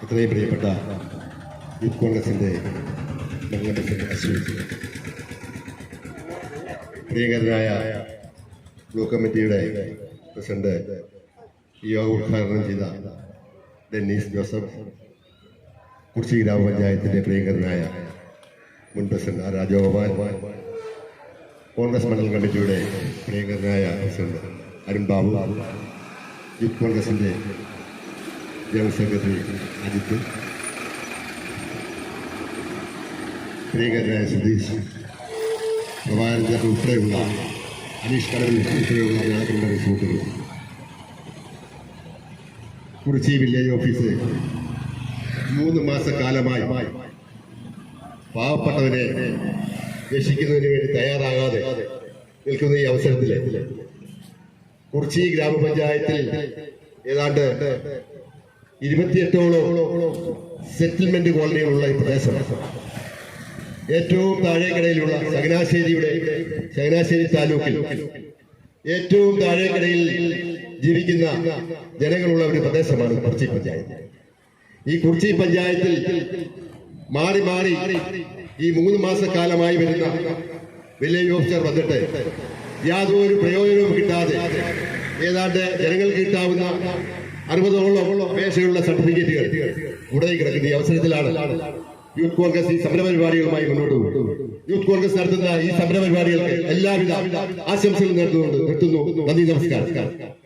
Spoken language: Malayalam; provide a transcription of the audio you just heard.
ഇത്രയും പ്രിയപ്പെട്ട യൂത്ത് കോൺഗ്രസിന്റെ പ്രസിഡന്റ് അശ്വിൻ പ്രിയങ്കരനായ ബ്ലോക്ക് കമ്മിറ്റിയുടെ പ്രസിഡന്റ് യോഗം ഉദ്ഘാടനം ചെയ്ത ഡെന്നീസ് ജോസഫ് കുർച്ചി ഗ്രാമപഞ്ചായത്തിന്റെ പ്രിയങ്കരനായ മുൻ പ്രസിഡന്റ് ആർ രാജഗോപാൽ കോൺഗ്രസ് മണ്ഡലം കമ്മിറ്റിയുടെ പ്രിയങ്കരനായ പ്രസിഡന്റ് അരുൺ ബാബു യൂത്ത് കോൺഗ്രസിന്റെ ജനറൽ സെക്രട്ടറി അജിത്ത് പ്രിയങ്കരനായ സതീഷ് പ്രഭാകരൻ ഉൾപ്പെടെയുള്ള അനീഷ് കടവിൽ ഉൾപ്പെടെയുള്ള നേതാക്കളുടെ സുഹൃത്തുക്കൾ. കുറിച്ചി വില്ലേജ് ഓഫീസ് മൂന്ന് മാസക്കാലമായി പാവപ്പെട്ടവരെ രക്ഷിക്കുന്നതിന് വേണ്ടി തയ്യാറാകാതെ നിൽക്കുന്ന ഈ അവസരത്തിൽ കുറിച്ചി ഗ്രാമപഞ്ചായത്തിൽ ഏതാണ്ട് ഇരുപത്തിയെട്ടോളം സെറ്റിൽമെന്റ് കോളനികളുള്ള ഈ പ്രദേശം. ഏറ്റവും താഴേക്കടയിലുള്ള ചങ്ങനാശ്ശേരിയുടെ ചങ്ങനാശ്ശേരി താലൂക്കിൽ ഏറ്റവും താഴേക്കടയിൽ ജീവിക്കുന്ന ജനങ്ങളുള്ള ഒരു പ്രദേശമാണ് കുറിച്ചി പഞ്ചായത്ത്. ഈ കുറിച്ചി പഞ്ചായത്തിൽ മാറി മാറി ഈ മൂന്ന് മാസക്കാലമായി വരുന്ന വില്ലേജ് ഓഫീസർ വന്നിട്ട് യാതൊരു പ്രയോജനവും കിട്ടാതെ ഏതാണ്ട് ജനങ്ങൾക്ക് കിട്ടാവുന്ന അറുപതോളം പേശയുള്ള സർട്ടിഫിക്കറ്റുകൾ ഉടനെ കിടക്കുന്ന ഈ അവസരത്തിലാണ് യൂത്ത് കോൺഗ്രസ് ഈ സമര പരിപാടികളുമായി മുന്നോട്ട് പോകും യൂത്ത് കോൺഗ്രസ് നടത്തുന്ന ഈ സമര പരിപാടികൾക്ക് എല്ലാവിധ ആശംസകളും നേർന്നുകൊണ്ട് നിർത്തുന്നു. നന്ദി നമസ്കാരം.